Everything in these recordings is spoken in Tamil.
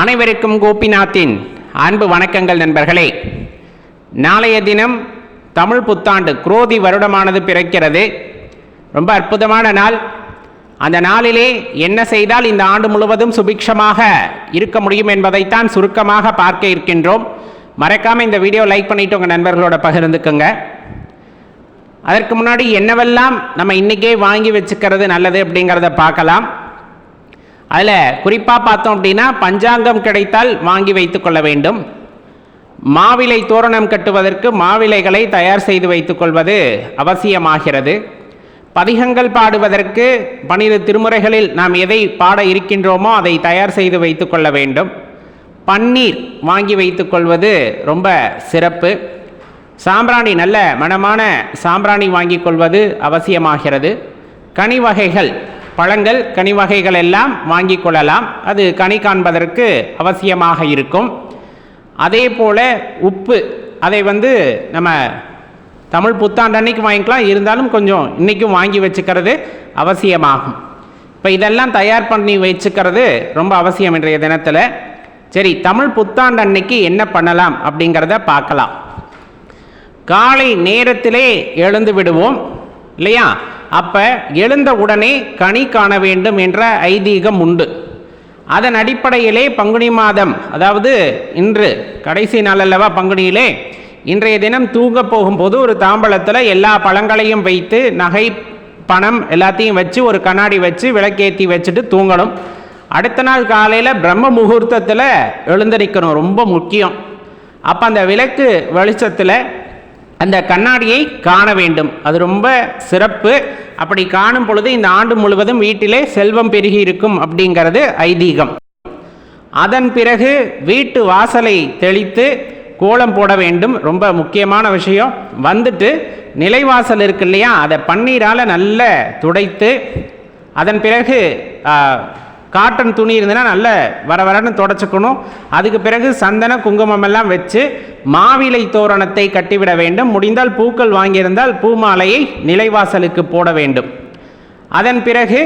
அனைவருக்கும் கோபிநாத்தின் அன்பு வணக்கங்கள் நண்பர்களே. நாளைய தினம் தமிழ் புத்தாண்டு குரோதி வருடமானது பிறக்கிறது. ரொம்ப அற்புதமான நாள். அந்த நாளிலே என்ன செய்தால் இந்த ஆண்டு முழுவதும் சுபிக்ஷமாக இருக்க முடியும் என்பதைத்தான் சுருக்கமாக பார்க்க இருக்கின்றோம். மறக்காமல் இந்த வீடியோ லைக் பண்ணிவிட்டு உங்கள் நண்பர்களோட பகிர்ந்துக்குங்க. அதற்கு முன்னாடி என்னவெல்லாம் நம்ம இன்றைக்கே வாங்கி வச்சுக்கிறது நல்லது அப்படிங்கிறத பார்க்கலாம். அதில் குறிப்பாக பார்த்தோம் அப்படின்னா பஞ்சாங்கம் கிடைத்தால் வாங்கி வைத்துக்கொள்ள வேண்டும். மாவிலை தோரணம் கட்டுவதற்கு மாவிலைகளை தயார் செய்து வைத்துக்கொள்வது அவசியமாகிறது. பதிகங்கள் பாடுவதற்கு பனிரு திருமுறைகளில் நாம் எதை பாட இருக்கின்றோமோ அதை தயார் செய்து வைத்துக்கொள்ள வேண்டும். பன்னீர் வாங்கி வைத்துக்கொள்வது ரொம்ப சிறப்பு. சாம்பிராணி நல்ல மணமான சாம்பிராணி வாங்கிக் கொள்வது அவசியமாகிறது. கனி வகைகள் பழங்கள் கனி வகைகள் எல்லாம் வாங்கிக் கொள்ளலாம். அது கனி காண்பதற்கு அவசியமாக இருக்கும். அதே போல் உப்பு அதை வந்து நம்ம தமிழ் புத்தாண்டு அன்னைக்கு வாங்கிக்கலாம். இருந்தாலும் கொஞ்சம் இன்றைக்கும் வாங்கி வச்சுக்கிறது அவசியமாகும். இப்போ இதெல்லாம் தயார் பண்ணி வச்சுக்கிறது ரொம்ப அவசியம் இன்றைய தினத்தில். சரி தமிழ் புத்தாண்டு அன்னைக்கு என்ன பண்ணலாம் அப்படிங்கிறத பார்க்கலாம். காலை நேரத்திலே எழுந்து விடுவோம் இல்லையா? அப்போ எழுந்த உடனே கனி காண வேண்டும் என்ற ஐதீகம் உண்டு. அதன் அடிப்படையிலே பங்குனி மாதம் அதாவது இன்று கடைசி நாள் அல்லவா பங்குனியிலே இன்றைய தினம் தூங்க போகும்போது ஒரு தாம்பலத்தில் எல்லா பழங்களையும் வைத்து நகை பணம் எல்லாத்தையும் வச்சு ஒரு கண்ணாடி வச்சு விளக்கேற்றி வச்சுட்டு தூங்கணும். அடுத்த நாள் காலையில் பிரம்ம முகூர்த்தத்தில் எழுந்தரிக்கணும் ரொம்ப முக்கியம். அப்போ அந்த விளக்கு வெளிச்சத்தில் அந்த கண்ணாடியை காண வேண்டும். அது ரொம்ப சிறப்பு. அப்படி காணும் பொழுது இந்த ஆண்டு முழுவதும் வீட்டிலே செல்வம் பெருகி இருக்கும் அப்படிங்கிறது ஐதீகம். அதன் பிறகு வீட்டு வாசலை தெளித்து கோலம் போட வேண்டும். ரொம்ப முக்கியமான விஷயம். வந்துட்டு நிலைவாசல் இருக்கு இல்லையா? அதை பன்னீரால் நல்ல துடைத்து அதன் பிறகு காட்டன் துணி இருந்ததுன்னா நல்ல வர வரன்னு தொடச்சிக்கணும். அதுக்கு பிறகு சந்தன குங்குமம் எல்லாம் வச்சு மாவிலை தோரணத்தை கட்டிவிட வேண்டும். முடிந்தால் பூக்கள் வாங்கியிருந்தால் பூ மாலையை நிலைவாசலுக்கு போட வேண்டும். அதன் பிறகு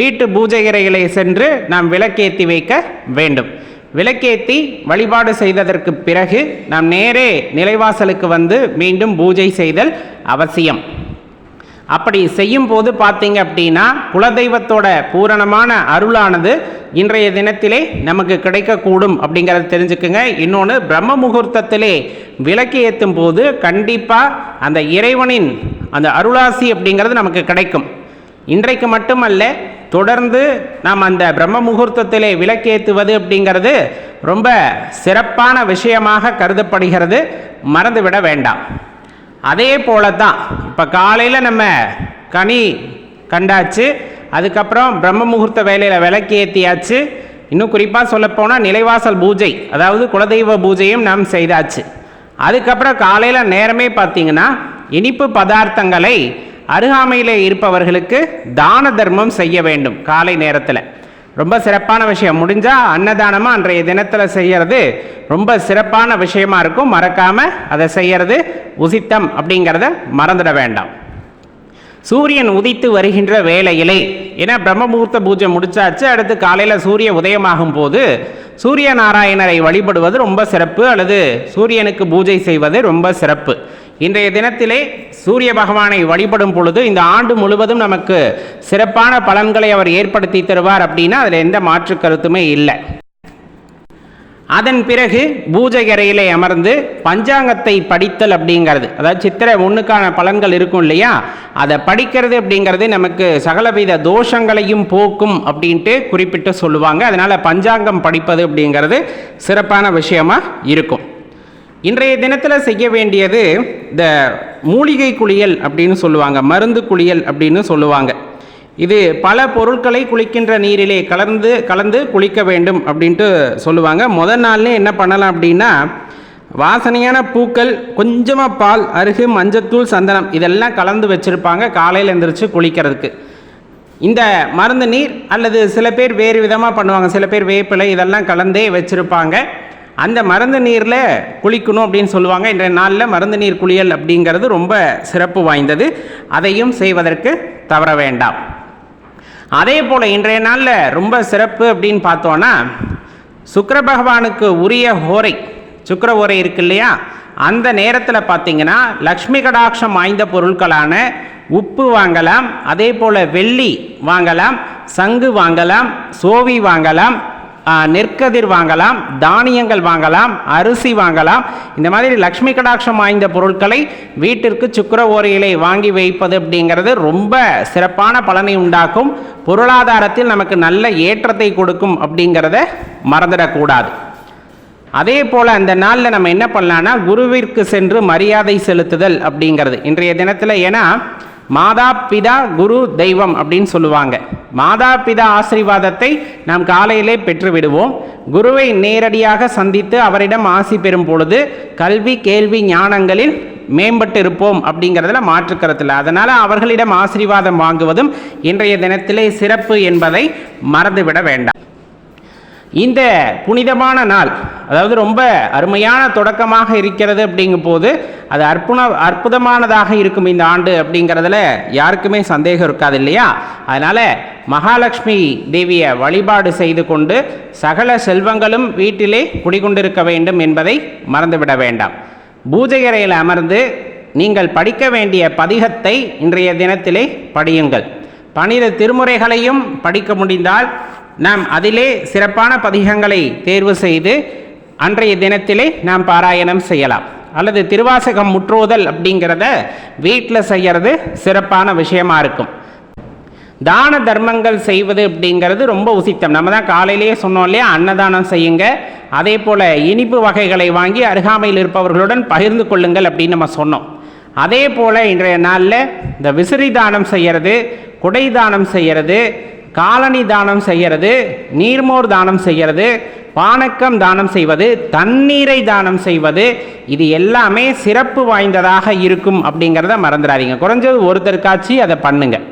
வீட்டு பூஜை அறைகளை சென்று நாம் விளக்கேற்றி வைக்க வேண்டும். விளக்கேற்றி வழிபாடு செய்ததற்கு பிறகு நாம் நேரே நிலைவாசலுக்கு வந்து மீண்டும் பூஜை செய்தல் அவசியம். அப்படி செய்யும் போது பார்த்தீங்க அப்படின்னா குலதெய்வத்தோட பூரணமான அருளானது இன்றைய தினத்திலே நமக்கு கிடைக்கக்கூடும் அப்படிங்கிறத தெரிஞ்சுக்குங்க. இன்னொன்று பிரம்ம முகூர்த்தத்திலே விளக்கு ஏற்றும் போது கண்டிப்பாக அந்த இறைவனின் அந்த அருளாசி அப்படிங்கிறது நமக்கு கிடைக்கும். இன்றைக்கு மட்டுமல்ல தொடர்ந்து நாம் அந்த பிரம்ம முகூர்த்தத்திலே விளக்கேற்றுவது அப்படிங்கிறது ரொம்ப சிறப்பான விஷயமாக கருதப்படுகிறது. மறந்துவிட வேண்டாம். அதே போல தான் இப்போ காலையில் நம்ம கனி கண்டாச்சு அதுக்கப்புறம் பிரம்ம முகூர்த்த வேலையில் விளக்கு ஏற்றியாச்சு இன்னும் குறிப்பாக சொல்லப்போனால் நிலைவாசல் பூஜை அதாவது குலதெய்வ பூஜையும் நாம் செய்தாச்சு. அதுக்கப்புறம் காலையில் நேரமே பார்த்தீங்கன்னா இனிப்பு பதார்த்தங்களை அருகாமையில் இருப்பவர்களுக்கு தான தர்மம் செய்ய வேண்டும் காலை நேரத்தில். ரொம்ப சிறப்பான விஷயம். முடிஞ்சால் அன்னதானமாக அன்றைய தினத்தில் செய்கிறது ரொம்ப சிறப்பான விஷயமா இருக்கும். மறக்காமல் அதை செய்கிறது உசித்தம் அப்படிங்கிறத மறந்துட வேண்டாம். சூரியன் உதித்து வருகின்ற வேளையிலே ஏன்னா பிரம்மமுகூர்த்த பூஜை முடிச்சாச்சு அடுத்து காலையில் சூரிய உதயமாகும் போது சூரிய நாராயணரை வழிபடுவது ரொம்ப சிறப்பு அல்லது சூரியனுக்கு பூஜை செய்வது ரொம்ப சிறப்பு. இன்றைய தினத்திலே சூரிய பகவானை வழிபடும் பொழுது இந்த ஆண்டு முழுவதும் நமக்கு சிறப்பான பலன்களை அவர் ஏற்படுத்தி தருவார் அப்படின்னா அதில் எந்த மாற்று கருத்துமே இல்லை. அதன் பிறகு பூஜை அறையிலே அமர்ந்து பஞ்சாங்கத்தை படித்தல் அப்படிங்கிறது. அதாவது சித்திரை ஒன்றுக்கான பலன்கள் இருக்கும் இல்லையா? அதை படிக்கிறது அப்படிங்கிறது நமக்கு சகலவித தோஷங்களையும் போக்கும் அப்படின்ட்டு குறிப்பிட்டு சொல்லுவாங்க. அதனால் பஞ்சாங்கம் படிப்பது அப்படிங்கிறது சிறப்பான விஷயமா இருக்கும். இன்றைய தினத்தில் செய்ய வேண்டியது இந்த மூலிகை குளியல் அப்படின்னு சொல்லுவாங்க. மருந்து குளியல் அப்படின்னு சொல்லுவாங்க. இது பல பொருட்களை குளிக்கின்ற நீரிலே கலந்து கலந்து குளிக்க வேண்டும் அப்படின்ட்டு சொல்லுவாங்க. முதல் நாள்லேயே என்ன பண்ணலாம் அப்படின்னா வாசனையான பூக்கள் கொஞ்சமாக பால் அருகு மஞ்சத்தூள் சந்தனம் இதெல்லாம் கலந்து வச்சுருப்பாங்க காலையில் எழுந்திரிச்சு குளிக்கிறதுக்கு. இந்த மருந்து நீர் அல்லது சில பேர் வேறு விதமாக பண்ணுவாங்க. சில பேர் வேப்பிலை இதெல்லாம் கலந்தே வச்சுருப்பாங்க. அந்த மருந்து நீரில் குளிக்கணும் அப்படின்னு சொல்லுவாங்க. இன்றைய நாளில் மருந்து நீர் குளியல் அப்படிங்கிறது ரொம்ப சிறப்பு வாய்ந்தது. அதையும் செய்வதற்கு தவற வேண்டாம். அதே போல் இன்றைய நாளில் ரொம்ப சிறப்பு அப்படின்னு பார்த்தோன்னா சுக்கர பகவானுக்கு உரிய ஹோரை சுக்கர ஓரை இருக்கு இல்லையா? அந்த நேரத்தில் பார்த்தீங்கன்னா லக்ஷ்மி கடாட்சம் வாய்ந்த பொருட்களான உப்பு வாங்கலாம் அதே போல் வெள்ளி வாங்கலாம் சங்கு வாங்கலாம் சோவி வாங்கலாம் நெற்கதிர் வாங்கலாம் தானியங்கள் வாங்கலாம் அரிசி வாங்கலாம். இந்த மாதிரி லக்ஷ்மி கடாட்சம் வாய்ந்த பொருட்களை வீட்டிற்கு சுக்கிர ஓரையிலை வாங்கி வைப்பது அப்படிங்கிறது ரொம்ப சிறப்பான பலனை உண்டாக்கும். பொருளாதாரத்தில் நமக்கு நல்ல ஏற்றத்தை கொடுக்கும் அப்படிங்கிறத மறந்துடக்கூடாது. அதே போல் அந்த நாளில் நம்ம என்ன பண்ணலான்னா குருவிற்கு சென்று மரியாதை செலுத்துதல் அப்படிங்கிறது. இன்றைய தினத்தில் ஏன்னா மாதா பிதா குரு தெய்வம் அப்படின்னு சொல்லுவாங்க. மாதா பிதா ஆசீர்வாதத்தை நாம் காலையிலே பெற்று விடுவோம் குருவை நேரடியாக சந்தித்து அவரிடம் ஆசி பெறும் பொழுது கல்வி கேள்வி ஞானங்களில் மேம்பட்டு இருப்போம் அப்படிங்கிறதுல மாற்றுக்கருத்தில் அதனால் அவர்களிடம் ஆசீர்வாதம் வாங்குவதும் இன்றைய தினத்திலே சிறப்பு என்பதை மறந்துவிட வேண்டாம். இந்த புனிதமான நாள் அதாவது ரொம்ப அருமையான தொடக்கமாக இருக்கிறது அப்படிங்கும் போது அது அற்புண அற்புதமானதாக இருக்கும் இந்த ஆண்டு அப்படிங்கிறதுல யாருக்குமே சந்தேகம் இருக்காது இல்லையா? அதனால் மகாலட்சுமி தேவியை வழிபாடு செய்து கொண்டு சகல செல்வங்களும் வீட்டிலே குடிகொண்டிருக்க வேண்டும் என்பதை மறந்துவிட வேண்டாம். பூஜை அறையில் அமர்ந்து நீங்கள் படிக்க வேண்டிய பதிகத்தை இன்றைய தினத்திலே படியுங்கள். பனிரு திருமுறைகளையும் படிக்க முடிந்தால் நாம் அதிலே சிறப்பான பதிகங்களை தேர்வு செய்து அன்றைய தினத்திலே நாம் பாராயணம் செய்யலாம். அல்லது திருவாசகம் முற்றுவதல் அப்படிங்கிறத வீட்டில் செய்கிறது சிறப்பான விஷயமா இருக்கும். தான தர்மங்கள் செய்வது அப்படிங்கிறது ரொம்ப உசித்தம். நம்ம தான் காலையிலேயே சொன்னோம் இல்லையா? அன்னதானம் செய்யுங்க. அதே போல் இனிப்பு வகைகளை வாங்கி அருகாமையில் இருப்பவர்களுடன் பகிர்ந்து கொள்ளுங்கள் அப்படின்னு நம்ம சொன்னோம். அதே போல் இன்றைய நாளில் இந்த விசிறி தானம் செய்கிறது குடை தானம் செய்கிறது காலனி தானம் செய்கிறது நீர்மோர் தானம் செய்கிறது பானக்கம் தானம் செய்வது தண்ணீரை தானம் செய்வது இது எல்லாமே சிறப்பு வாய்ந்ததாக இருக்கும் அப்படிங்கிறத மறந்துடாதீங்க. குறைஞ்சது ஒருத்தருக்காச்சு அதை பண்ணுங்கள்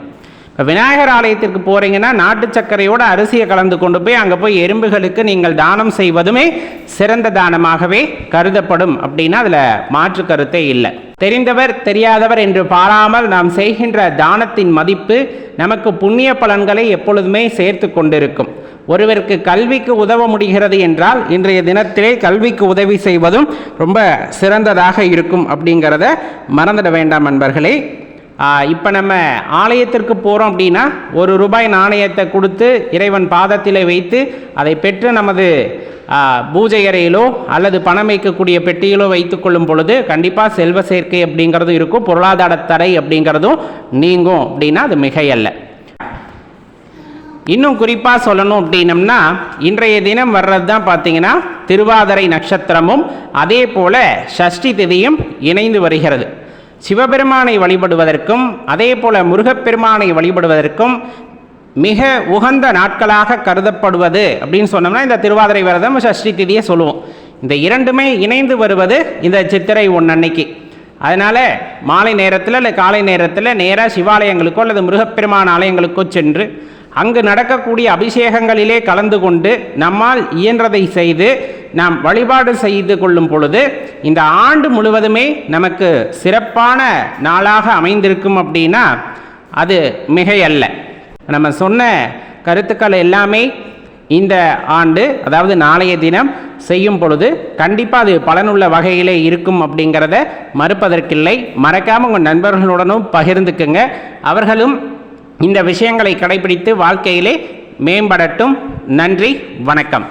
இப்போ விநாயகர் ஆலயத்திற்கு போகிறீங்கன்னா நாட்டு சர்க்கரையோடு அரிசியை கலந்து கொண்டு போய் அங்கே போய் எறும்புகளுக்கு நீங்கள் தானம் செய்வதுமே சிறந்த தானமாகவே கருதப்படும் அப்படின்னா அதில் மாற்று கருத்தே இல்லை. தெரிந்தவர் தெரியாதவர் என்று பாராமல் நாம் செய்கின்ற தானத்தின் மதிப்பு நமக்கு புண்ணிய பலன்களை எப்பொழுதுமே சேர்த்து கொண்டிருக்கும். ஒருவருக்கு கல்விக்கு உதவ முடிகிறது என்றால் இன்றைய தினத்திலே கல்விக்கு உதவி செய்வதும் ரொம்ப சிறந்ததாக இருக்கும் அப்படிங்கிறத மறந்துட வேண்டாம் நண்பர்களே இப்போ நம்ம ஆலயத்திற்கு போகிறோம் அப்படின்னா ஒரு ரூபாய் நாணயத்தை கொடுத்து இறைவன் பாதத்தில் வைத்து அதை பெற்று நமது பூஜை அறையிலோ அல்லது பணம் வைக்கக்கூடிய பெட்டியிலோ வைத்துக்கொள்ளும் பொழுது கண்டிப்பாக செல்வ சேர்க்கை அப்படிங்கிறதும் இருக்கும். பொருளாதார தடை அப்படிங்கிறதும் நீங்கும் அப்படின்னா அது மிகையல்ல. இன்னும் குறிப்பாக சொல்லணும் அப்படின்னம்னா இன்றைய தினம் வர்றது தான் பார்த்தீங்கன்னா திருவாதிரை நட்சத்திரமும் அதே போல் சஷ்டி திதியும் இணைந்து வருகிறது. சிவபெருமானை வழிபடுவதற்கும் அதே போல முருகப்பெருமானை வழிபடுவதற்கும் மிக உகந்த நாட்களாக கருதப்படுவது அப்படின்னு சொன்னோம்னா இந்த திருவாதிரை விரதம் சஷ்டி திதியை சொல்லுவோம். இந்த இரண்டுமே இணைந்து வருவது இந்த சித்திரை ஒன்னன்னைக்கு. அதனால் மாலை நேரத்தில் இல்லை காலை நேரத்தில் நேராக சிவாலயங்களுக்கோ அல்லது முருகப்பெருமான் ஆலயங்களுக்கோ சென்று அங்கு நடக்கக்கூடிய அபிஷேகங்களிலே கலந்து கொண்டு நம்மால் இயன்றதை செய்து நாம் வழிபாடு செய்து கொள்ளும் பொழுது இந்த ஆண்டு முழுவதுமே நமக்கு சிறப்பான நாளாக அமைந்திருக்கும் அப்படின்னா அது மிகையல்ல. நம்ம சொன்ன கருத்துக்கள் எல்லாமே இந்த ஆண்டு அதாவது நாளைய தினம் செய்யும் பொழுது கண்டிப்பாக அது பலனுள்ள வகையிலே இருக்கும் அப்படிங்கிறத மறுப்பதற்கில்லை. மறக்காமல் உங்கள் நண்பர்களுடனும் பகிர்ந்துக்குங்க. அவர்களும் இந்த விஷயங்களை கடைபிடித்து வாழ்க்கையிலே மேம்படட்டும். நன்றி வணக்கம்.